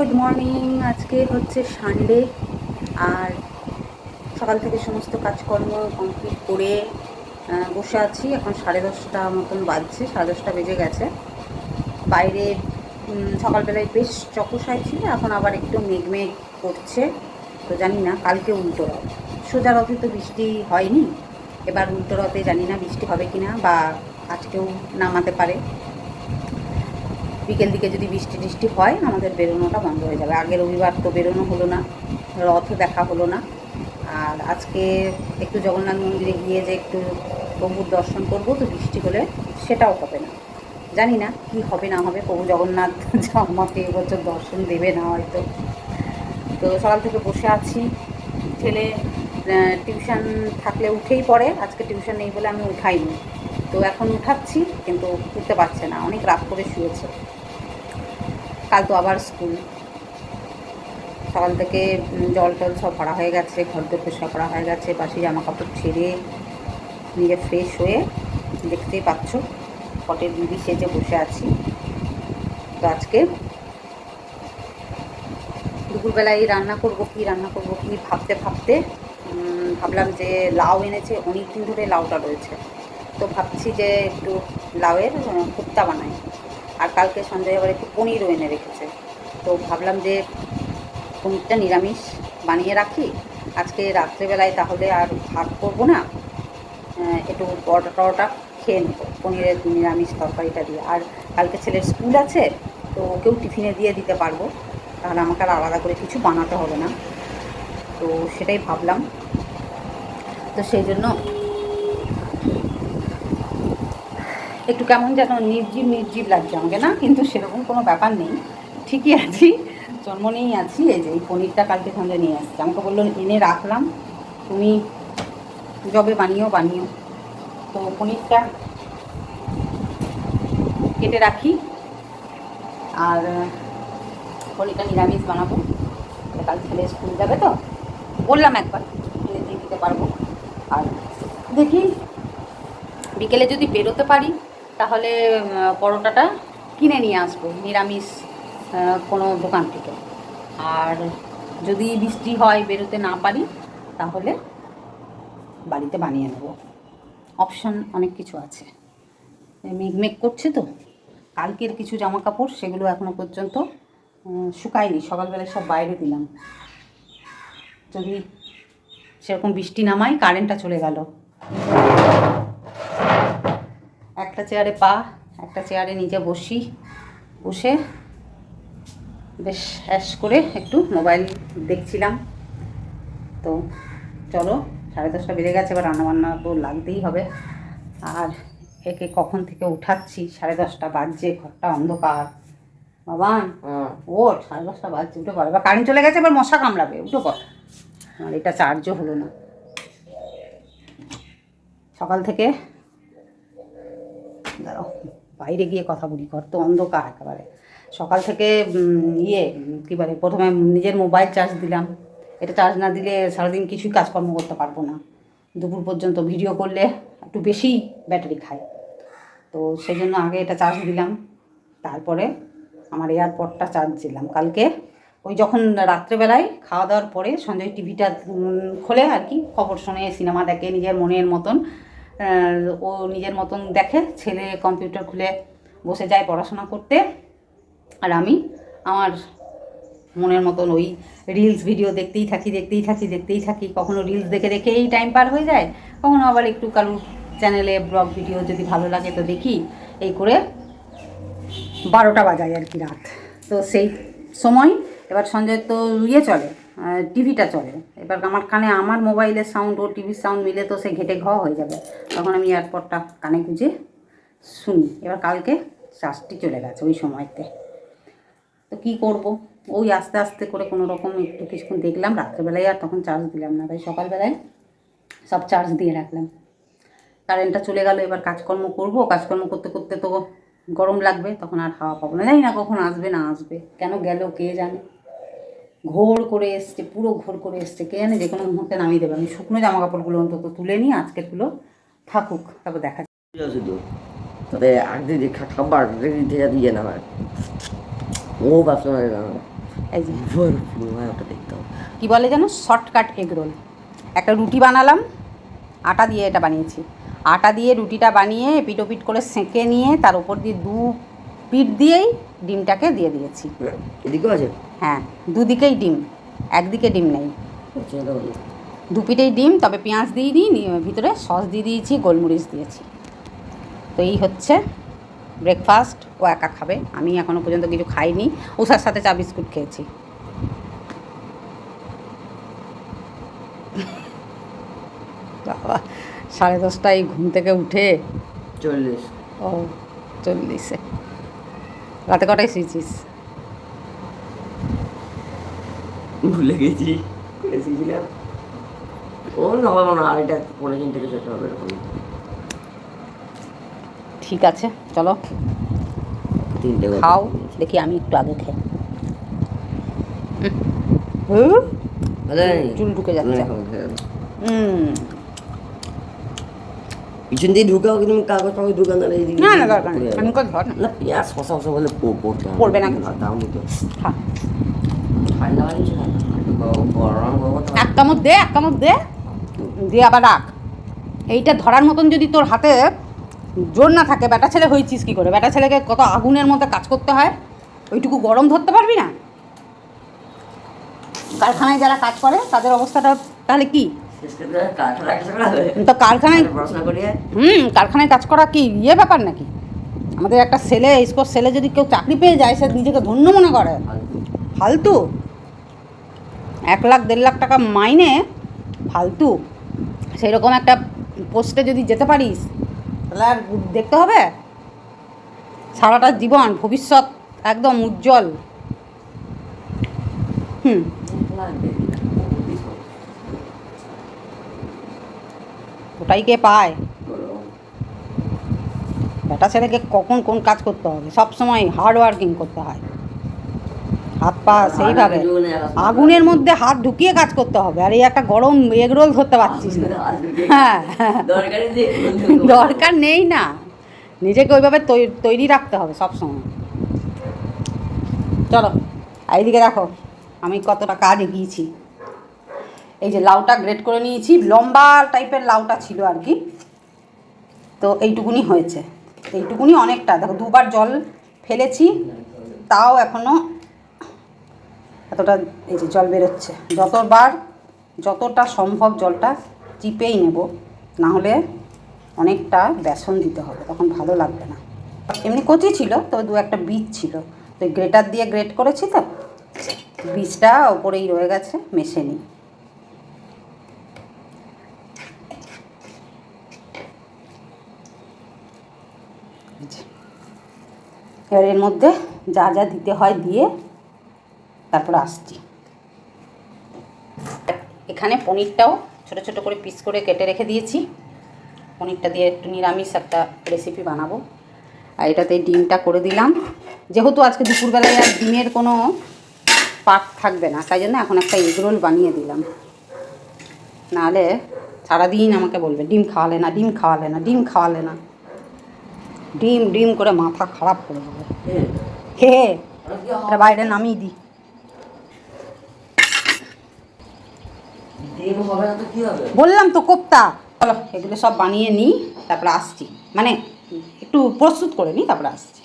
Good morning আজকে হচ্ছে Sunday আর সকাল থেকে সমস্ত কাজকর্ম কমপ্লিট করে বসে আছি। এখন সাড়ে দশটা মতন বাজছে, সাড়ে দশটা বেজে গেছে। বাইরে সকালবেলায় বেশ চকসায় ছিল, এখন আবার একটু মেঘ মেঘ করছে। তো জানি না, কালকে উল্টো রথ। সোজা রথে তো বৃষ্টি হয়নি। এবার উল্টো রথে জানি না বৃষ্টি হবে কি না বা আজকেও নামাতে পারে। বিকেল দিকে যদি বৃষ্টি টিষ্টি হয়, আমাদের বেরোনোটা বন্ধ হয়ে যাবে। আগে রবিবার তো বেরোনো হলো না রথও দেখা হলো না। আর আজকে একটু জগন্নাথ মন্দিরে গিয়ে যে একটু প্রভুর দর্শন করব, তো বৃষ্টি হলে সেটাও হবে না। জানি না কি হবে, না হবে, প্রভু জগন্নাথ যা আমাকে এবছর দর্শন দেবে না হয়তো। তো সকাল থেকে বসে আছি। ছেলে টিউশন থাকলে উঠেই পড়ে, আজকে টিউশন নেই বলে আমি উঠাইনি। তো এখন উঠাচ্ছি, কিন্তু উঠতে পারছে না, অনেক রাত করে শুয়েছে। কাল তো আবার স্কুল। সকাল থেকে জল টল সব ভরা হয়ে গেছে, ঘর দোর পরিষ্কার করা হয়ে গেছে বাসি জামা কাপড় ছেড়ে নিজে ফ্রেশ হয়ে দেখতেই পাচ্ছ পটের দিদি সেজে বসে আছি। তো আজকে দুপুরবেলায় রান্না করব কি, রান্না করব কি ভাবতে ভাবতে ভাবলাম যে লাউ এনেছে অনেক দিন ধরে লাউটা রয়েছে। তো ভাবছি যে একটু লাউয়ের কোপ্তা বানাই। আর কালকে সন্ধ্যায় আবার একটু পনিরও এনে রেখেছে। তো ভাবলাম যে পনিরটা নিরামিষ বানিয়ে রাখি। আজকে রাত্রেবেলায় তাহলে আর ভাত করব না। একটু পরোটা টরোটা খেয়ে নেব, পনিরের নিরামিষ তরকারিটা দিয়ে। আর কালকে ছেলের স্কুল আছে, তো ওকেও টিফিনে দিয়ে দিতে পারব। তাহলে আমাকে আর আলাদা করে কিছু বানাতে হবে না। তো সেটাই ভাবলাম। তো সেই জন্য একটু কেমন যেন নির্জীব নির্জীব লাগছে আমাকে, না? কিন্তু সেরকম কোনো ব্যাপার নেই। ঠিকই আছি, জন্ম নিয়েই আছি। এই যে এই পনিরটা কালকে সন্ধ্যে নিয়ে আসছে। আমাকে বলল, এনে রাখলাম। তুমি যবে বানিও বানিও। তো পনিরটা কেটে রাখি। আর, পনিরটা নিরামিষ বানাবো। কাল ছেলে স্কুল যাবে তো। বললাম একবার দিয়ে দিতে পারব। আর দেখি, বিকেলে যদি বেরোতে পারি তাহলে পরোটাটা কিনে নিয়ে আসব, নিরামিষ কোনো দোকান থেকে। আর যদি বৃষ্টি হয়, বেরোতে না পারি, তাহলে বাড়িতে বানিয়ে নেব। অপশান অনেক কিছু আছে। এই মেঘ মেঘ করছে তো। কালকের কিছু জামা কাপড় সেগুলো এখনও পর্যন্ত শুকায়নি। সকালবেলায় সব বাইরে দিলাম। যদি সেরকম বৃষ্টি নামায় কারেন্টটা চলে গেল। একটা চেয়ারে পা একটা চেয়ারে নিজে বসি বসে বেশ অ্যাশ করে একটু মোবাইল দেখছিলাম। তো চলো সাড়ে দশটা বেজে গেছে এবার রান্নাবান্না তো লাগতেই হবে। আর একে কখন থেকে উঠাচ্ছি? সাড়ে দশটা বাজছে ঘরটা অন্ধকার। বাবা ওঠ সাড়ে দশটা বাজছে উঠে পড়ে। এবার কারেন্ট চলে গেছে এবার মশা কামড়াবে উঠে পড়। আমার এটা চার্জও হলো না। সকাল থেকে বাইরে গিয়ে কথা বলি, ঘর তো অন্ধকার একেবারে। সকাল থেকে ইয়ে কী বলে, প্রথমে নিজের মোবাইল চার্জ দিলাম। এটা চার্জ না দিলে সারাদিন কিছুই কাজকর্ম করতে পারব না। দুপুর পর্যন্ত ভিডিও করলে একটু বেশি ব্যাটারি খায়। তো সেই জন্য আগে এটা চার্জ দিলাম। তারপরে আমার এয়ারপডটা চার্জ দিলাম। কালকে ওই যখন রাত্রেবেলায় খাওয়া দাওয়ার পরে সঞ্জয় টিভিটা খোলে আর কি, খবর শুনে সিনেমা দেখে নিজের মনের মতন ও নিজের মতন দেখে, ছেলে কম্পিউটার খুলে বসে যায় পড়াশোনা করতে। আর আমি আমার মনের মতন ওই রিলস ভিডিও দেখতেই থাকি দেখতেই থাকি দেখতেই থাকি। কখনো রিলস দেখে দেখে এই টাইম পার হয়ে যায়, কখনো আবার একটু কারুর চ্যানেলে ব্লগ ভিডিও যদি ভালো লাগে তো দেখি। এই করে বারোটা বাজায় আর কি রাত। তো সেই সময় এবার সঞ্জয় তো ইয়ে চলে। টিভিটা চলে। এবার আমার কানে আমার মোবাইলের সাউন্ড ও টিভির সাউন্ড মিলে তো সে ঘেটে ঘ হয়ে যাবে। তখন আমি এয়ারপডটা কানে গুঁজে শুনি। এবার কালকে চার্জটি চলে গেছে ওই সময়তে। তো কী করব? ওই আস্তে আস্তে করে কোনো রকম একটু কিছুক্ষণ দেখলাম, রাত্রেবেলায় আর তখন চার্জ দিলাম না। তাই সকালবেলায় সব চার্জ দিয়ে রাখলাম। কারেন্টটা চলে গেল, এবার কাজকর্ম করব। কাজকর্ম করতে করতে তো গরম লাগবে, তখন আর হাওয়া পাবো না। জানি না কখন আসবে, না আসবে। কেন গেল, কে জানে? ঘোর করে এসছে পুরো ঘোর করে এসছে। কে জানে যে কোনো মুহূর্তে নামিয়ে দেবে। আমি শুকনো জামা কাপড়গুলো অন্তত তুলে নিই আজকেরগুলো থাকুক তারপর দেখা। শুধু তবে একদিন খাবার রেডি থেকে দিয়ে নেওয়ার ও যে। পুরো ওটা দেখতে কী বলে যেন? Shortcut egg roll. একটা রুটি বানালাম আটা দিয়ে এটা বানিয়েছি। আটা দিয়ে রুটিটা বানিয়ে পিটোপিট করে সেঁকে নিয়ে তার উপর দিয়ে দু পিঠ দিয়েই ডিমটাকে দিয়ে দিয়েছি। এদিকেও আছে? হ্যাঁ দুদিকেই ডিম একদিকে ডিম নেই। আচ্ছা, দু পিঠেই ডিম তবে পেঁয়াজ দিয়ে দিই ভিতরে সস দিয়ে দিয়েছি গোলমরিচ দিয়েছি। তো এই হচ্ছে ব্রেকফাস্ট ও একা খাবে। আমি এখনও পর্যন্ত কিছু খাইনি। উষার সাথে চা বিস্কুট খেয়েছি। বাবা সাড়ে দশটায় ঘুম থেকে উঠে চল্লিশ। ও চল্লিশে। রাতে কটায় শুয়েছিস? ভুলে গেছি। ও হবে না আড়াইটা পনেরো দিন থেকে যেতে হবে এরকম ঠিক আছে চলো। তিনটে খাও দেখি আমি একটু আগে খাই। চুল ঢুকে যাচ্ছে। হুম। পিছন দিয়ে ঢুকাও কিন্তু কাগজ টাগজ ঢুকান না না না দরকার নেই। আমি কত ধর না। পেঁয়াজ শশা শশা বলে পো- পড়বে না কিছু। তাও নিতে ঠান্ডা বানিয়েছে এক কামড় দে এক কামড় দে। দিয়ে আবার রাখ। এইটা ধরার মতন যদি তোর হাতে জোর না থাকে বেটা ছেলে হয়েছিস কী করে? বেটা ছেলেকে কত আগুনের মধ্যে কাজ করতে হয়? ওইটুকু গরম ধরতে পারবি না? কারখানায় যারা কাজ করে তাদের অবস্থাটা তাহলে কি? তো কারখানায় হুম কারখানায় কাজ করা কি ইয়ে ব্যাপার নাকি? আমাদের একটা ছেলে স্কোর ছেলে যদি কেউ চাকরি পেয়ে যায় সে নিজেকে ধন্য মনে করে। ফালতু। ফালতু? এক লাখ দেড় লাখ টাকা মাইনে ফালতু। সেই রকম একটা পোস্টে যদি যেতে পারিস তাহলে আর দেখতে হবে। সারাটা জীবন ভবিষ্যৎ একদম উজ্জ্বল। হুম। ওটাই কে পায়? বেটা ছেলেকে কখন কোন কাজ করতে হবে? সব সময় হার্ড ওয়ার্কিং করতে হয়। হাত পা সেইভাবে। আগুনের মধ্যে হাত ঢুকিয়ে কাজ করতে হবে। আর এই একটা গরম এগরোল ধরতে পারছিস না। হ্যাঁ। দরকার নেই না। নিজেকে ওইভাবে তৈরি রাখতে হবে সব সময়। চলো এইদিকে দেখো আমি কতটা কাজ এগিয়েছি। এই যে লাউটা গ্রেট করে নিয়েছি, লম্বা টাইপের লাউটা ছিল আর কি। তো এইটুকুনি হয়েছে। এইটুকুনি অনেকটা। দেখো, দুবার জল ফেলেছি, তাও এখনও এতটা এই যে জল বেরোচ্ছে। যতবার, যতটা সম্ভব জলটা চিপেই নেব না হলে অনেকটা বেসন দিতে হবে, তখন ভালো লাগবে না। এমনি কচি ছিল তো দু একটা বীজ ছিল। তো গ্রেটার দিয়ে গ্রেট করেছি তো, বীজটা ওপরেই রয়ে গেছে, মেশে নিই। এবার এর মধ্যে যা যা দিতে হয় দিয়ে তারপর আসছি। এখানে পনিরটাও ছোট ছোট করে পিস করে কেটে রেখে দিয়েছি। পনিরটা দিয়ে একটু নিরামিষ একটা রেসিপি বানাবো। আর এটাতে ডিমটা করে দিলাম। যেহেতু আজকে দুপুরবেলায় আর ডিমের কোনো পাক থাকবে না, তাই জন্য এখন একটা এগরোল বানিয়ে দিলাম। নাহলে সারাদিন আমাকে বলবে, ডিম খাওয়ালে না, ডিম খাওয়ালে না, ডিম খাওয়ালে না। ডিম ডিম করে মাথা খারাপ করে দেবো। হে হে বাইরে নামিয়ে দিই। বললাম তো কোপ্তা। চলো এগুলো সব বানিয়ে নিই তারপরে আসছি। মানে একটু প্রস্তুত করে নিই তারপরে আসছি।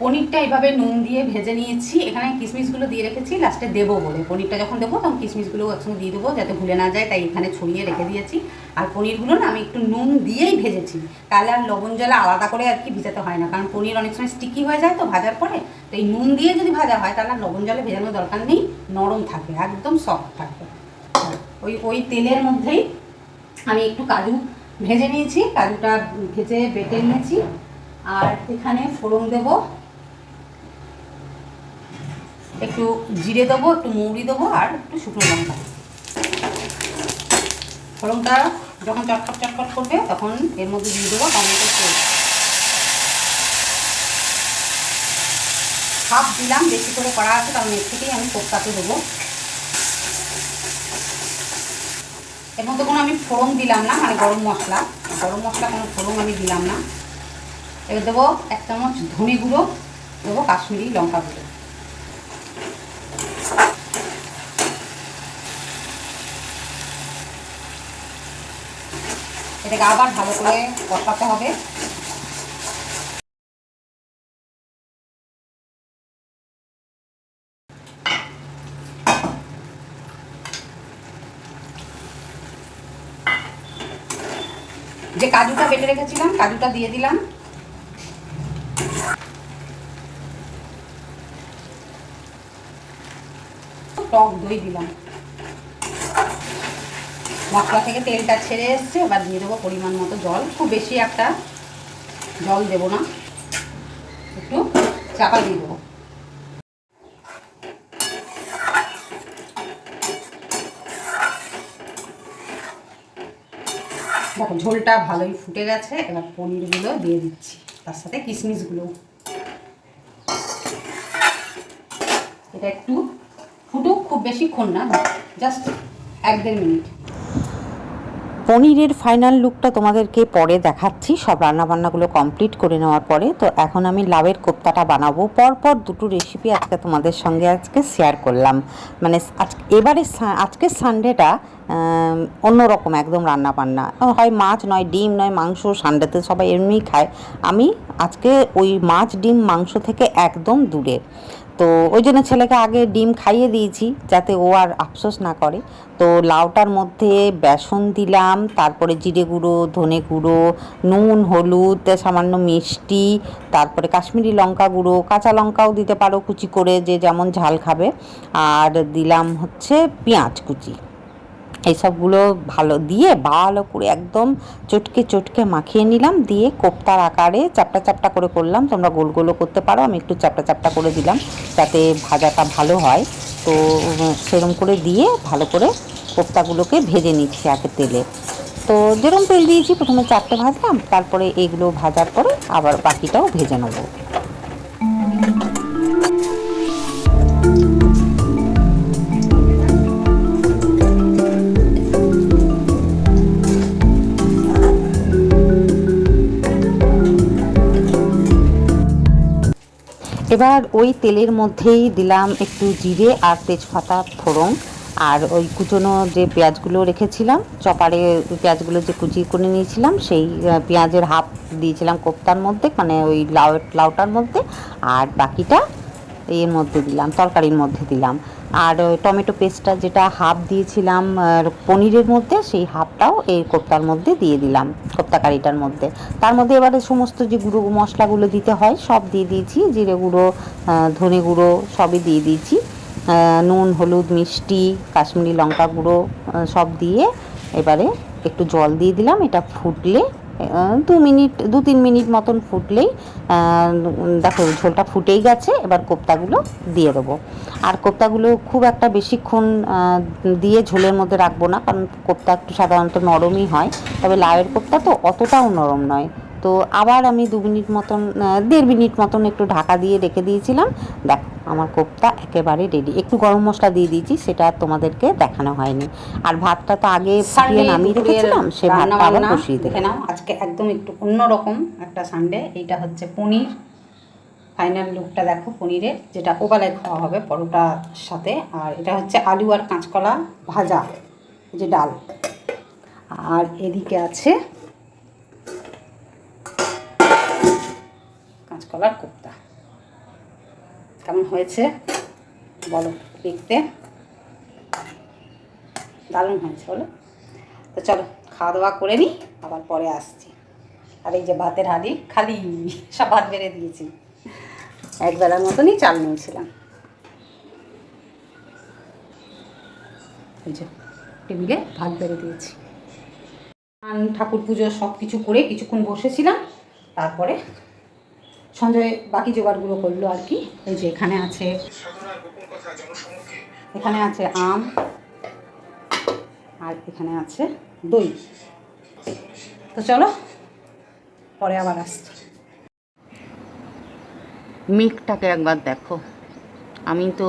পনিরটা এইভাবে নুন দিয়ে ভেজে নিয়েছি। এখানে কিশমিশগুলো দিয়ে রেখেছি লাস্টে দেবো বলে। পনিরটা যখন দেবো তখন কিশমিশগুলো একসঙ্গে দিয়ে দেবো যাতে ভুলে না যায়, তাই এখানে ছড়িয়ে রেখে দিয়েছি। আর পনিরগুলো না আমি একটু নুন দিয়েই ভেজেছি। তাহলে আর লবণ জলে আলাদা করে আর কি ভিজাতে হয় না, কারণ পনির অনেক সময় স্টিকি হয়ে যায় তো ভাজার পরে। তো এই নুন দিয়ে যদি ভাজা হয় তাহলে আর লবণ জলে ভেজানোর দরকার নেই, নরম থাকে, একদম সফট থাকবে ওই ওই তেলের মধ্যেই আমি একটু কাজু ভেজে নিয়েছি, কাজুটা ভেজে বেটে নিয়েছি। আর এখানে ফোড়ন দেব। একটু জিরে দেবো, একটু মৌরি দেবো আর একটু শুকনো লঙ্কা ফোড়নটা যখন চটপট চটপট করবে, তখন এর মধ্যে দিয়ে দেবো টমেটো হাফ দিলাম, বেশি করে করা আছে, কারণ এর থেকেই আমি কোপ্তাতে দেবো। এর মধ্যে কোনো আমি ফোড়ন দিলাম না মানে গরম মশলা। গরম মশলা কোনো ফোড়ন আমি দিলাম না। এবার দেবো এক চামচ ধনে গুঁড়ো, দেবো কাশ্মীরি লঙ্কা গুঁড়ো। এটাকে আবার ভালো করে কষাতে হবে। যে কাজুটা বেটে রেখেছিলাম, কাজুটা দিয়ে দিলাম। টক দই দিলাম। মশলা থেকে তেলটা ছেড়ে এসছে, এবার দিয়ে দেবো পরিমাণ মতো জল। খুব বেশি একটা জল দেবো না। একটু চাপা দিয়ে দেবো। দেখো, ঝোলটা ভালোই ফুটে গেছে। এবার পনিরগুলো দিয়ে দিচ্ছি। তার সাথে কিশমিশগুলো। এটা একটু ফুটুক, খুব বেশিক্ষণ না, জাস্ট এক দেড় মিনিট। পনিরের ফাইনাল লুকটা তোমাদেরকে পরে দেখাচ্ছি। সব রান্নাবান্নাগুলো কমপ্লিট করে নেওয়ার পরে। তো এখন আমি লাভের কোপ্তাটা বানাবো। পরপর দুটো রেসিপি আজকে তোমাদের সঙ্গে আজকে শেয়ার করলাম। মানে আজ, এবারে আজকের সানডেটা অন্যরকম একদম রান্না বান্না হয় মাছ নয়, ডিম নয়, মাংস সানডেতে সবাই এমনিই খায়। আমি আজকে ওই মাছ, ডিম, মাংস থেকে একদম দূরে। তো ওই জন্য ছেলেকে আগে ডিম খাইয়ে দিয়েছি যাতে ও আর আফসোস না করে। তো লাউটার মধ্যে বেসন দিলাম, তারপরে জিরে গুঁড়ো, ধনে গুঁড়ো, নুন, হলুদ, সামান্য মিষ্টি, তারপরে কাশ্মীরি লঙ্কা গুঁড়ো, কাঁচা লঙ্কাও দিতে পারো কুচি করে, যে যেমন ঝাল খাবে। আর দিলাম হচ্ছে পেঁয়াজ কুচি। এইসবগুলো ভালো দিয়ে ভালো করে একদম চটকে চটকে মাখিয়ে নিলাম, দিয়ে কোপ্তার আকারে চাপটা চাপটা করে করলাম। তোমরা গোল গোলও করতে পারো, আমি একটু চাপটা চাপটা করে দিলাম যাতে ভাজাটা ভালো হয়। তো সেরম করে দিয়ে ভালো করে কোপ্তাগুলোকে ভেজে নিচ্ছি আগে তেলে। তো যেরকম তেল দিয়েছি, প্রথমে চারটে ভাজলাম, তারপরে এগুলো ভাজার পরে আবার বাকিটাও ভেজে নেব। এবার ওই তেলের মধ্যেই দিলাম একটু জিরে আর তেজপাতা ফোড়ন। আর ওই কুচনো যে পেঁয়াজগুলো রেখেছিলাম, চপারে পেঁয়াজগুলো যে কুচি করে নিয়েছিলাম, সেই পেঁয়াজের হাফ দিয়েছিলাম কোপ্তার মধ্যে মানে ওই লাউ, লাউটার মধ্যে। আর বাকিটা এর মধ্যে দিলাম, তরকারির মধ্যে দিলাম। আর টমেটো পেস্টটা যেটা হাফ দিয়েছিলাম পনিরের মধ্যে, সেই হাফটাও এই কোপ্তার মধ্যে দিয়ে দিলাম, কোপ্তা কারিটার মধ্যে। তার মধ্যে এবারে সমস্ত যে গুঁড়ো মশলাগুলো দিতে হয়, সব দিয়ে দিয়েছি, জিরে গুঁড়ো ধনে গুঁড়ো, সবই দিয়ে দিয়েছি। নুন, হলুদ, মিষ্টি, কাশ্মীরি লঙ্কা গুঁড়ো সব দিয়ে এবারে একটু জল দিয়ে দিলাম। এটা ফুটলে দু মিনিট, দু তিন মিনিট মতন ফুটলেই দেখো ঝোলটা ফুটেই গেছে, এবার কোপ্তাগুলো দিয়ে দেবো। আর কোপ্তাগুলো খুব একটা বেশিক্ষণ দিয়ে ঝোলের মধ্যে রাখব না, কারণ কোপ্তা একটু সাধারণত নরমই হয়, তবে লাউয়ের কোপ্তা তো অতটাও নরম নয়। তো আবার আমি দু মিনিট মতন দেড় মিনিট মতন একটু ঢাকা দিয়ে রেখে দিয়েছিলাম। দেখ আমার কোপ্তা একেবারে রেডি একটু গরম মশলা দিয়ে দিয়েছি সেটা আর তোমাদেরকে দেখানো হয়নি। আর ভাতটা তো আগে ফুটিয়ে নামিয়ে রেখেছিলাম সে ভাতটা আবার বসিয়ে দেখে নাও। আজকে একদম একটু অন্যরকম একটা সানডে এইটা হচ্ছে পনির। ফাইনাল লুকটা দেখো পনিরের যেটা ওবেলায় খাওয়া হবে পরোটার সাথে। আর এটা হচ্ছে আলু আর কাঁচকলা ভাজা যে ডাল। আর এদিকে আছে কাঁচকলার কোপ্তা। কেমন হয়েছে? বলো দেখতে দারুণ হয়েছে, বলো। তো চলো খাওয়া দাওয়া করে নিই, আবার পরে আসছি। আর এই যে ভাতের হাঁড়ি, খালি সব ভাত বেড়ে দিয়েছি। এক বেলার মতনই চাল নিয়েছিলাম। এই যে, টেবিলে ভাত বেড়ে দিয়েছি। ঠাকুর পুজো সব কিছু করে কিছুক্ষণ বসেছিলাম, তারপরে সঞ্জয় বাকি জোগাড়গুলো করল আর কি। এই যে এখানে আছে এখানে আছে আম, আর এখানে আছে দই। তো চলো, পরে আবার আসছি। মেঘটাকে একবার দেখো। আমি তো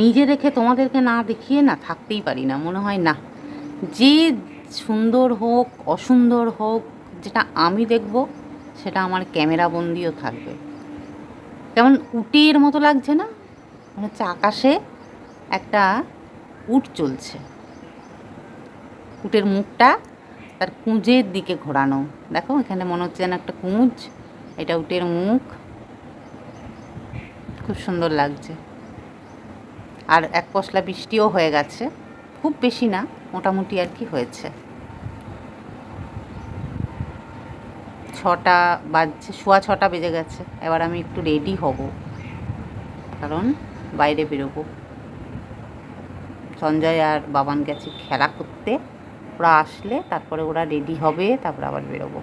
নিজে রেখে তোমাদেরকে না দেখিয়ে না থাকতেই পারি না, মনে হয় না। যে সুন্দর হোক, অসুন্দর হোক, যেটা আমি দেখব সেটা আমার ক্যামেরা বন্দিও থাকবে। কেমন উটের মতো লাগছে না? মনে হচ্ছে আকাশে একটা উট চলছে। উটের মুখটা তার কুঁজের দিকে ঘোরানো। দেখো, এখানে মনে হচ্ছে যেন একটা কুঁজ। এটা উটের মুখ। খুব সুন্দর লাগছে। আর এক পশলা বৃষ্টিও হয়ে গেছে। খুব বেশি না, মোটামুটি আর কি হয়েছে। ছটা বাজছে সোয়া ছটা বেজে গেছে। এবার আমি একটু রেডি হব। কারণ বাইরে বেরোবো। সঞ্জয় আর বাবান গেছে খেলা করতে। ওরা আসলে তারপরে ওরা রেডি হবে তারপরে আবার বেরোবো।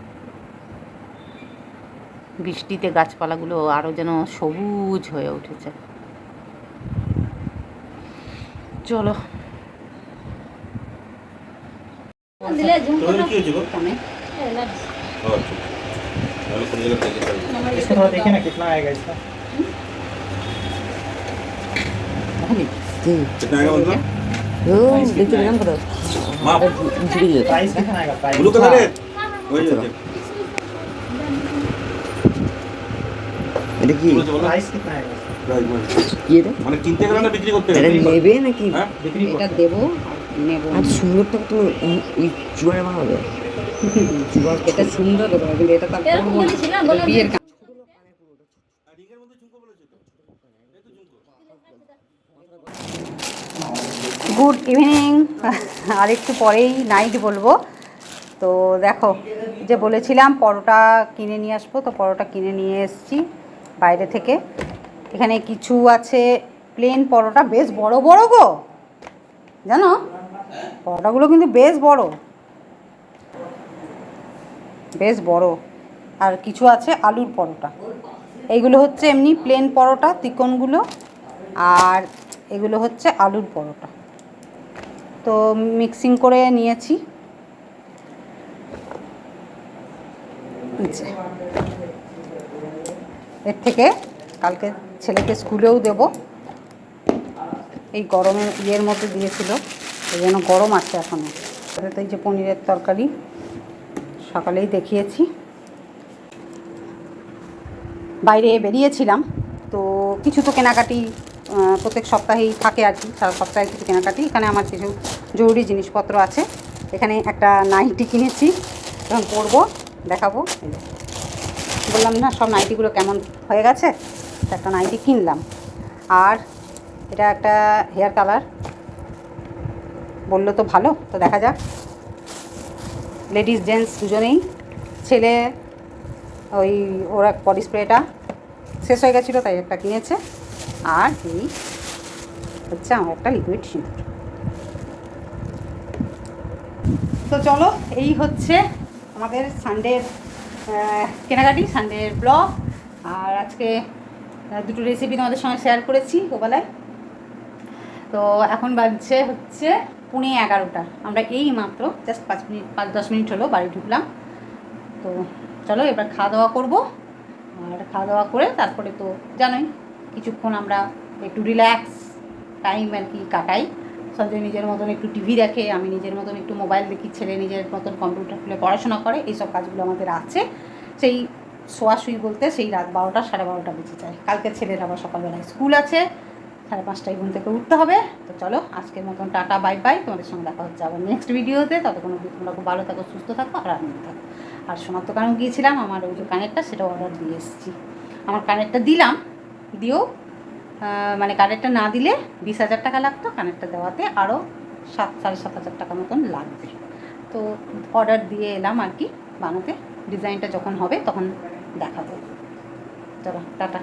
বৃষ্টিতে গাছপালাগুলো আরও যেন সবুজ হয়ে উঠেছে। চলো। तो কি হয়েছে इसको थोड़ा देखिए ना कितना आएगा इसका कितना आएगा मतलब দেখতে পেলাম কত माप प्राइस कितना आएगा प्राइस ब्लू कलर है वही है এটা কি বলো তো বলো। प्राइस कितना आएगा इसका? Price মানে। কি এটা মানে কিনতে গেলে না বিক্রি করতে এটা গেলে নেবে নাকি হ্যাঁ बिक्री को এটা দেবো আর নেবো আর সুন্দরটা তুমি এই- এই চুয়ারে বানাবে এটা সুন্দর এটা বিয়ের গুড ইভিনিং। আর একটু পরেই নাইট বলব। তো দেখো যে বলেছিলাম পরোটা কিনে নিয়ে আসব তো পরোটা কিনে নিয়ে এসেছি বাইরে থেকে। এখানে কিছু আছে প্লেন পরোটা বেশ বড় বড় গো। জানো? পরোটাগুলো কিন্তু বেশ বড়। বেশ বড়। আর কিছু আছে আলুর পরোটা। এইগুলো হচ্ছে এমনি প্লেন পরোটা, তিকোনগুলো, আর এগুলো হচ্ছে আলুর পরোটা। তো মিক্সিং করে নিয়েছি। এর থেকে কালকে ছেলেকে স্কুলেও দেব। এই গরমের ইয়ের মধ্যে দিয়েছিল। এই জন্য গরম আছে এখনও এই যে পনিরের তরকারি। সকালেই দেখিয়েছি। বাইরে বেরিয়েছিলাম, তো কিছু তো কেনাকাটি প্রত্যেক সপ্তাহেই থাকে আর কি, সারা সপ্তাহে কিছু কেনাকাটি। এখানে আমার কিছু জরুরি জিনিসপত্র আছে। এখানে একটা নাইটি কিনেছি এবং পরবো, দেখাবো। বললাম, না, সব নাইটিগুলো কেমন হয়ে গেছে? একটা নাইটি কিনলাম। আর এটা একটা হেয়ার কালার। বলল, তো ভালো, তো দেখা যাক। লেডিস জেন্টস দুজনেই। ছেলে, ওই ওর বডি স্প্রেটা শেষ হয়ে গেছিল, তাই একটা কিনেছে। আর এই হচ্ছে আমার একটা লিকুইড সিঁদুর তো চলো, এই হচ্ছে আমাদের সানডের কেনাকাটি সানডের ব্লগ আর আজকে দুটো রেসিপি তোমাদের সঙ্গে শেয়ার করেছি ওবেলায় তো এখন বাজছে হচ্ছে পুনে এগারোটা আমরা এই মাত্র জাস্ট পাঁচ মিনিট, পাঁচ দশ মিনিট হলো বাড়ি ঢুকলাম। তো চলো এবার খাওয়া দাওয়া করব। আর খাওয়া দাওয়া করে তারপরে তো জানোই, কিছুক্ষণ আমরা একটু রিল্যাক্স টাইম আর কি কাটাই। সঞ্জয় নিজের মতন একটু টিভি দেখে, আমি নিজের মতন একটু মোবাইল দেখি, ছেলে নিজের মতন কম্পিউটার খুলে পড়াশোনা করে, এইসব কাজগুলো আমাদের আছে। সেই শোয়াশুই বলতে সেই রাত বারোটা, সাড়ে বারোটা বেজে যায়। কালকে ছেলের আবার সকালবেলায় স্কুল আছে। সাড়ে পাঁচটায় ঘুম থেকে উঠতে হবে। তো চলো, আজকের মতন টাটা বাই বাই তোমাদের সঙ্গে দেখা হচ্ছে আবার নেক্সট ভিডিওতে ততক্ষণ অবধি তোমরা খুব ভালো থাকো, সুস্থ থাকো আর আনন্দ থাকো। আর সোনার দোকানেও গিয়েছিলাম, আমার ওই যে কানেরটা সেটা অর্ডার দিয়ে এসেছি। আমার কানেরটা দিলাম, দিয়েও মানে কানেরটা না দিলে বিশ হাজার টাকা লাগতো কানেরটা দেওয়াতে আরও সাত, সাড়ে সাত হাজার টাকা মতন লাগবে। তো অর্ডার দিয়ে এলাম আর কি, বানাতে। ডিজাইনটা যখন হবে তখন দেখাবো। চলো, টাটা।